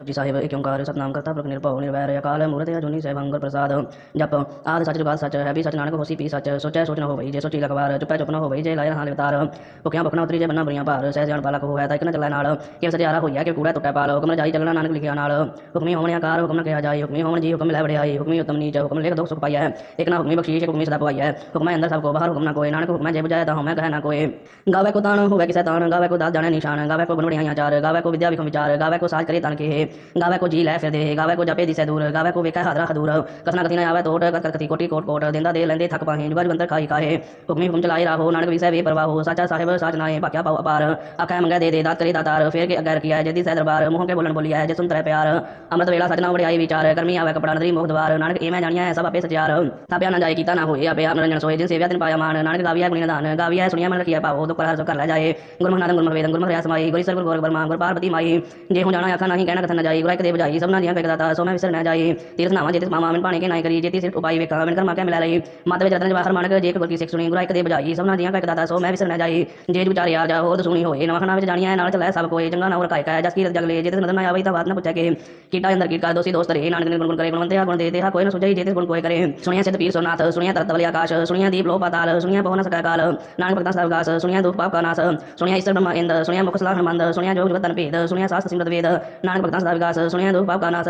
जी साहिब, एक ओंकार सतनाम करता प्रक निर्भव निर्वैर अकाल मूर्त है जुनी सह भंगर प्रसाद जप, आदि सच बात सच है भी सच नानक होसी पी सच सोच सोच न हो भई जे, सोची लखबार चुपै चुप न हो भई जे, लाया हाल बतार भुखिया भुखना उतरी जे बना बुरी पार। सह जान पालक हो तो तक न चला के सच यारा होया कि कूड़ा टुटा पाल। हुक्म जाई, चलना नानक लिखिया नाल। हुक्मी होने आकार, हुक्म न कहा जाए हुक्मी होने जी, हुक्म लै बड़े आई हुक्मी उत्तम नीच, हुक्म लिख दो सुख पाया है एक ना हुक्मी बख्शीश हुक्मी सदा पाई है हुक्म अंदर सबको बाहर हुक्म न कोई। नानक हुक्म जे बुझाया तो मैं कहे ना कोई। गावे को तान हो किसे तान। गावे को दाद जाने निशान। गावे को बन चार। गावे को विद्या विखम विचार। गावे को साज करे तन के गावे को जी लै फिर दे, गावे को जपे दिशे दूर, गावे को वेखा हादरा हदूर कसना कथी आवे तोट कथी कोटी कोट कोट, देंदा दे लेंदे थक पाहे बज बंदर खाई खाए हुक्मी हुक्म चलाए राहो, नानक विषय वे परवाहो, साचा साहेब साच नाए बाक्या पाओ अपार आखा मंगे दे दे दातरी दातार, फिर के अगर किया जदी सह दरबार। मुँह के बोलन बोलिया जे सुन तरह प्यार। अमृत वेला सजना बड़े आई विचार गर्मी आवे कपड़ा नदरी मुख द्वार। नानक, ए मैं जानिया है, सब आपे सचार। तापिया ना जाए, कीता ना होए अपे मनोरंजन सोए, जिन सेव्या दिन पाया मान। नानक गाविया गुणी दान गाविया सुनिया मन रखिया पाओ, दुख हर सो कर ला जाए। गुरु नानक गुरु गुरमनादन गुरु गुरमरया समाई गोरी गुरु गोर बरमा गुरु पार्वती माई। जे हो जाना आखा नहीं, कहना कथन न जाई बुराई कदे बजाई, सब नालियाँ फेंकदा था सो मैं विसर न जाई। तीर्थ नामा जेतिस मामा मन पाने के नाई करी जेती सिर्फ़ उपाई वेखा मन कर्मा क्या मिला रही माता विच रतन जवाहर मानक, जेक गुरकी सिख सुनी बुराई कदे बजाई, सब नालियाँ फेंकदा था सो मैं विसर न जाई। जेज विचारे आ जा होर सुनी होए नवाखाना विच जानिया नाल चलाया सब कोई, चंगा ना और काय काय जसकी जगले जेतिस नदन आवे ता बात न पूछा के, कीटा अंदर कीट का दोषी दोस्त रहे नानक ने गुणगुण करे, गुणवंत गुण दे देहा कोई न सुझाई जेतिस गुण कोई करे। सुनिया सिद्ध पीर सोनाथ सुनिया तरत वाली आकाश, सुनिया दीप लो पाताल, सुनिया पवन सका काल, नानक भक्त सब गास सुनिया दुख पाप का नाश, सुनिया ईश्वर ब्रह्मा इंद्र सुनिया मुख सलाह मंद सुनिया जोग जगत तनपेद सुनिया शास्त्र सिमृत वेद नानक भक्ता विकास का विकास सुनिया दुख पाप का नाश,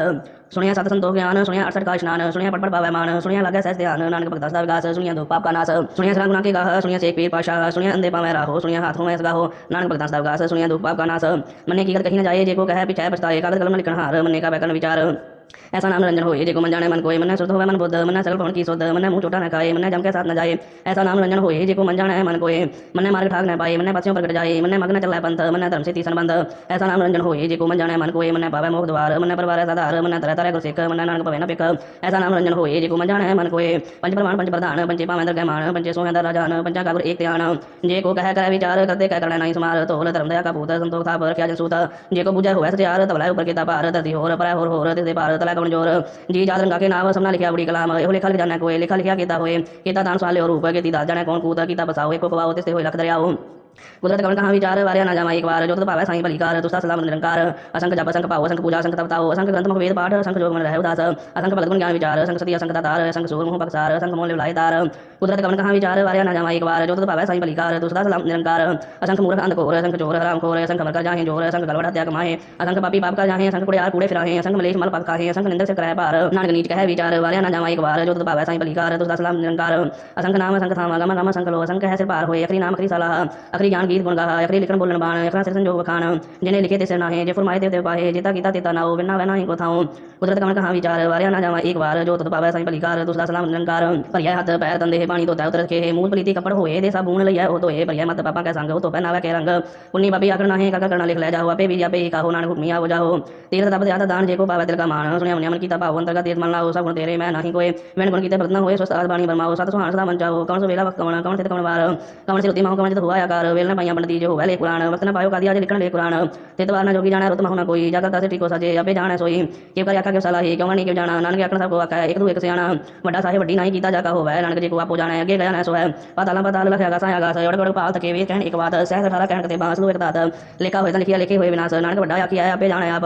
सुनिया सत संतोष ज्ञान सुनिया अड़सठ का स्नान सुनिया पटपट पावैमान, सुनिया लगे सहस ध्यान, नानक भगत का विकास सुनिया दुख पाप का नाश, सुनिया सरा गुना के गाह, सुनिया शेख पीर पाशा, सुनिया अंधे पावे राहो, सुनिया हाथों में सगाहो नानक भगत का विकास सुनिया दुख पाप का नाश। मन्ने की गत कहीं न जाए, जे को कहे, पिछाए पछताए, कागज़ कलम लिखन हार मन्ने का बैकन विचार। ऐसा नाम रंजन हो ये देखो मन जाने मन को मन श्रुत हो मन बुद्ध, मन सकल फ़ोन की शुद्ध, मन मुँह छोटा न खाए, मन जम के साथ न जाए। ऐसा नाम रंजन हो ये देखो मन जाने मन को मन मार्ग ठाक न पाए, मन पक्षियों पर जाए, मन मग्न चल पंथ, मन धर्म से तीसन बंध। ऐसा नाम रंजन हो ये देखो मन जाने मन को मन पावे मोह द्वार, मन परिवार साधार मन तरह तरह को सिख, मन नानक पवे न पिक ऐसा नाम रंजन हो ये देखो मन जाने मन को पंच प्रमाण, पंच प्रधान, पंचे पावेंद्र गहमान पंचे दर राजान, पंचा कागुर एक ध्यान जे को कह कर विचार, करते कह करना नहीं समार, तोल धर्म, दया का भूत संतोष था पर क्या जन सूत। जे को बुझा हुआ सचार तबलाय ऊपर के तपार, धरती होर, पराय होर होर दे पार तला ज़ोर। जी जात रंगा के नाम लिखा बड़ी कलाम। लेखा जाना कोई लेखा लिखा किता होए, केता दान साले और ऊपर के दास जाने कौन कूदा कीता बसाओ एको पवाओ ते होए, लख दरियाओ। कुदरत कवन कहाँ विचार वारे ना जामा एक बार जो तो पावे साईं भलीकार तुसा सलाम निरंकार। असंख जप, असंख पाओ असंख पूजा, असंख तपताओ असंख ग्रंथ मुख वेद पाठ, असंख जोग मन रहे उदास, असंख भगत ज्ञान विचार, असंख सती, असंख दातार, असंख सूर, मुह बक्सार असंख मोल लाए तार। कुदरत कवन कहाँ विचार वारे ना जामा एक बार जो तो पावे साईं भलीकार तुसा सलाम निरंकार। असंख मूर्ख अंध कोर, असंख चोर हराम खोर असंख मरकर जाहे ज़ोर, असंख गलवट हत्या कमाए असंख पापी पाप का जाहे, असंख कुड़ियार कूड़े फिराहे, असंख मलेश मल पक खाहे, असंख निंदक से कराए पार। नानक नीच कहे विचार, वारे ना जामा एक बार जो तो पावे साईं भलीकार तुसा सलाम निरंकार। असंख नाम, असंख थाम गम गम असंख लो असंख है सिर पार होए, अखरी नाम, अखरी सलाह। अखरी ज्ञान गीत गुण गा अखरी लिखण बोलन बाण अखरा सिर संजोग बखान जिन्हें लिखे तिसे नाहे, जे फरमाए देव देव पाहे जेता कीता तेता नाओ, बिना वैना ही को थाऊं कुदरत कवन कहाँ विचार, वारे ना जावा एक बार, जो तो पावे साईं भलीकार तुसा सलाम निरंकार। भरिया हाथ, पैर तंदे पानी तो उतर के मूल पलीती कपड़ होए, दे साबून लइया हो तो ए भरिया मत पापा के संग हो तो पहनावे के रंग। पुन्नी बाबी आकर नाहे, काका करना लिख ले जाओ, आपे भी आपे काहो, नानक हुक्मिया हो जाओ। तीर्थ तप ज़्यादा दान, जे को पावे दिल का मान। सुनिया मन मन कीता भाव अंतर्गत तीर्थ मन लाओ सब तेरे, मैं नहीं कोई वेण गुण कीते भक्त न होए, स्वस्थ आस बाणी बरमाओ, सत सुहान, सदा मन जाओ। कौन सो वेला वक्त कवन कौन से कवन बार कौन से रुति कौन से हुआ आकार वेलना पाइया पंडित जो हुआ ले कुरान वक्तना पायो कादिया जे लिखण ले कुरान ते तो ना जोगी जाना रुतमा होना कोई जागरता से ठीक हो साजे अबे जाना सोई। के कर आका के सलाह ही, क्यों नहीं क्यों जाना, नानक आकण सबको आका एक दू एक सियाणा। बड़ा साहे बड़ी नहीं कीता जाका होवे, नानक जी को आपो जाना अगे गया ना सोए पता ला पता लखा सा आगा सा गड़ पाल तके वे कहन एक बात सहज सारा कहन के बाँस लो एक दात। लिखा होए लिखिया, लिखे हुए विनाश, नानक बड़ा आकी आया अबे जाना आप।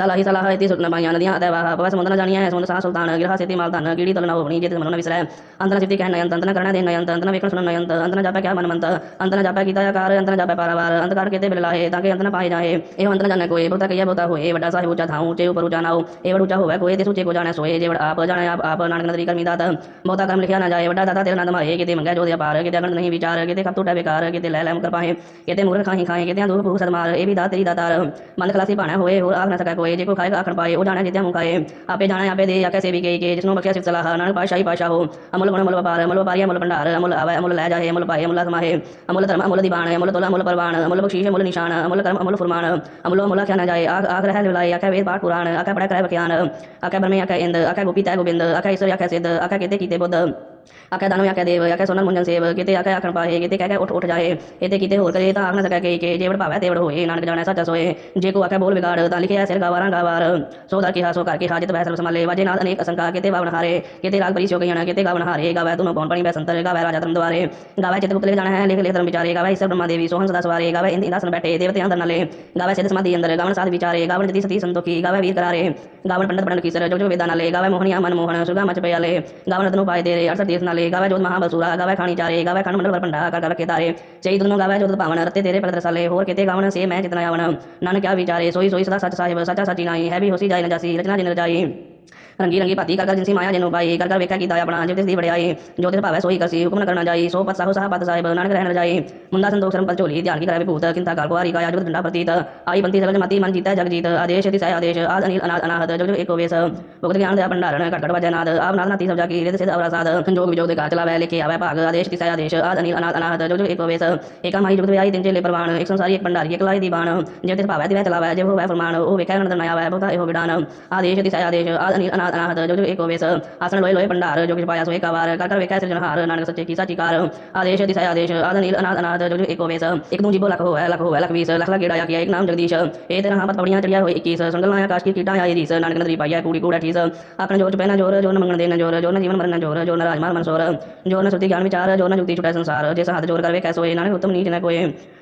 सलाह ही सलाह इति सुटनबाया नदियाँ अदैवाह पवस मुंदन जानिया है सुंदर सुल्तान, गिरह सेति मालतान गिड़ी तलना उपणी जित स्मरण विसरय अंतन सिद्धि कह नयंत, अंतन करण दे नयंत, अंतन विकर्ण सुन नयंत, अंतन जापा क्या मन मंत अंतन जापा गीता कार अंतन जापा पारावार अंतकार कहते बिरला है ताकि अंतन पाए जाए एवं अंतन जाने कोई बहुता कहिया बहुता होए बड़ा साहिब ऊँचा था ऊँचे ऊपर ऊँचा ना हो एवं ऊँचा होवे कोई देश ऊँचे को जाने सोए जेवड़ आप जाने, आप आप नानक नदरी कर्मी दाता। बहुता कर्म लिखा ना जाए बड़ा दाता तेरा नाम है किते मंगा जो दिया पार किते अगण नहीं विचार, किते कब टूटा बेकार, किते लय लय कर पाए किते मूर्ख खाही खाए किते धूप भूख सदमार ए भी दात तेरी दातार। मन खलासी पाना होए हो आग न सका कोई होए जेको खाए आखण पाए, ओ जाने जिते हम खाए। आपे जाना आपे दे आके से भी गई के, जिसनो बख्शिया सिर्फ़ सलाह, नानक पाशाही पाशा हो अमल गुण, अमल वपार अमल वपारी अमल भंडार, अमल आवा अमल लाया जाए अमल पाए, अमल कमाए अमल धर्म, अमल दीवान, अमल तोला, अमल परवान, अमल बख्शीश, अमल निशान, अमल कर्म, अमल फुरमान। अमल, अमला क्या ना जाए, आख आख रह लाए आका वेद पाठ पुराण आका पढ़ा कराए बख्यान आका भर में आका इंद आका गोपी तय गोविंद आका ईश्वर आका सिद्ध आका कहते कीते बुद्ध। आका दानो या देव या सोनल मुंजन सेव, किते आका आखन पाए किते कह उठ उठ जाए, इते किते होर करे ता आखन सका के जेवड़ पावे तेवड़ होए, नानक जाने सच सोए। जे को आका बोल बिगाड़, ता लिखे सिर गावारा गावार सोदा दर की हासो करके की हाजत बहसल संभाले, वाजे नाथ अनेक असंका किते बावन हारे, किते राग बरीश हो गई ना किते गावन हारे, गावे तुम पौन पानी बैसंतर गावे राजा धर्म द्वारे गावे चित बुकले जाना है, लिख ले धर्म विचारे, गावे सब ब्रह्मा देवी, सोहन सदा सवारे, गावे इंद्र बैठे, देवते अंदर नले, गावे सिद्ध समाधि अंदर गावन साध विचारे गावन जति सती संतोखी, गावे वीर करारे। गावन पंडित पंडित की सर जो जो वेदानाले गावे मोहनिया मनमोहन सुगा मच पयाले गावन रत्नो पाए तेरे अर्थ तीर्थ नाले गावे जो महाबसुरा, गावे खानी चारे, गावे खान मंडल भरपंडा कर कर के तारे। चई दोनों गावे जोत पावन, रत्ते तेरे पद रसाले होर केते गावन से मैं जितना यावन नान क्या विचारे, सोई सोई सदा सच साहिब, सचा सच्ची नाई, है भी होसी जाय न जासी, रचना जिन रचाई रंगी रंगी पाती कर जिनसी माया जिनु पाई, कर कर वेखा की जिस दी बड़ाई जो तिस भावे सोई करसी, हुक्म करना जाई, सो पत साहु साहब पत साहिब, नानक रहन जाई। मुंदा संतोष शर्म पल चोली ध्यान की करावे भूत, किंता काल कुआरी का आजुत घंटा प्रतीत। आई बनती सकल मती, मन जीता जग जीत आदेश दिशा आदेश, आज अनिल अनाथ अनाहत, जग जग एको भगत ज्ञान, दया भंडारण, कटकट वजनाद आप नाथ नाती सब जाकी रिद सिद्ध अवरासाद संजोग विजोग देखा चलावे लेके आवे भाग। आदेश दिशा आदेश, आज अनिल अनाथ अनाहत, जग जग एको वेश। एका माही जुगत व्याई दिन चेले परवान एक संसारी, एक भंडारी, एक लाई दीवान। जब तिस भावे, दिवे चलावे जब होवे फरमान, ओ वेखा नंदन आवे भवता एहो विडान। आदेश दिशा आदेश, आज अनिल अनाथ अनाहत जब एक वेश, आसन लोहे लोहे पंडार, जो किस पाया सो एक आवार कर कर वेखा सृजनहार, नानक सच्चे कीसा चिकार आदेश, दिशा आदेश आद नील अनाथ अनाथ जो एक वेश, एक दूँ जीबो लख लख हो लख बीस लख लख गिराया किया एक नाम जगदीश। ए तेरा हाथ पौड़ियाँ चढ़िया हो इक्कीस, संगल नाया काश की कीटा आई रीस नानक नदरी पाया कूड़ी कूड़ा ठीस। अपना ज़ोर पहना ज़ोर ज़ोर मंगण देना ज़ोर ज़ोर जीवन मरना ज़ोर ज़ोर राजमार मनसोर ज़ोर न ज्ञान विचार, ज़ोर न जुक्ति छुटा संसार। जैसा हाथ ज़ोर कर वे कैसो नानक उत्तम नीच न कोई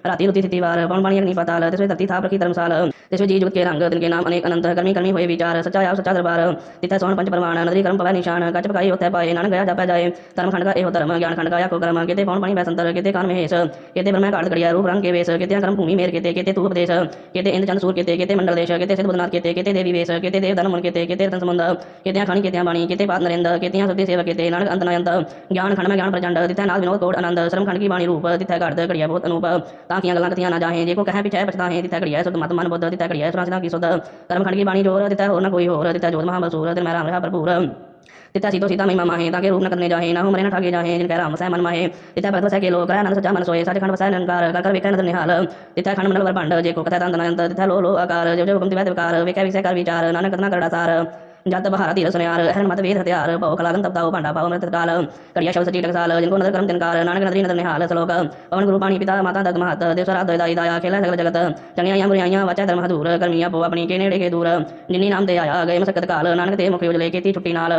राती रुती स्थिति वार पवन वाणी अग्नि पाताल तिसवे धरती था प्रखी धर्मशाल। तिसवे जी जुत के रंग दिन के नाम अनेक अनंत कर्मी कर्मी हुए विचार सच्चा या सच्चा दरबार। तिथा सोन, पंच प्रमाण, नदी कर्म पवा निशान कचप पकाई होता पाए नान गया जापा जाए। धर्म खंड का एह धर्म, ज्ञान खंड का या को कर्म। केते पवन पानी वैसंतर केते कान महेश हेस केते ब्रह्म काल गड़िया रूप रंग के वेश, केते कर्म भूमि मेर केते केते तू उपदेश, केते इंद चंद सूर केते केते मंडल देश, केते सिद्ध बुद्धनाथ केते केते देवी वेश, केते देव धर्म केते केते रतन संबंध, केते खानी केते वाणी केते पाद नरेंद्र, केते सत्य सेवा केते, नानक अंत नयंत। ज्ञान खंड में ज्ञान प्रचंड, तिथा नाथ विनोद, कोट आनंद, श्रम खंड की वाणी रूप, तिथा घाट घड़िया बहुत अनूप। ताकियाँ लगा तियाँ ना जाए जेको कहें पिछे पछता है तिथै घड़िया सुध मत मन बुद्ध तिथै घड़िया सुरासना की सुध कर्म खंड की बाणी ज़ोर तिथै और न कोई और तिथै जोध महामसूर तिन मैराम रहा भरपूर। तिथै सीतो सीता महिमा माहे, ताके रूप न करने जाहे, ना मरे न ठाके जाहे, जिनके राम सह मन माहे। तिथै भगत सह के लोक रह सचा मन सोए सच खंड वसै निरंकार कर कर विकह नदर निहाल। तिथै खंड मनल भर भंड जेको कथै तंत नयंत तिथै लो लो आकार जब जब हुकुम तिथै विकार विकह विषय कर विचार, नानक कथना करड़ा सार। जत बहारा तीर सुनियार हरण मत वेद हथियार पव कलागन तपताओ पांडा पाओ मृत काल कड़िया शव सची टकसाल जिनको नदर करम तिनकार नानक नदरी नदर निहाल सलोक पवन गुरु पानी पिता, माता दग महत देवसरा दया दाया खेला सकल जगत चंगिया बुराइयाँ वाचा धर्म दूर कर्मिया पो अपनी के नेड़े के दूर जिनी नाम दे आया गए मसकत काल नानक ते मुख उजले केती छुट्टी नाल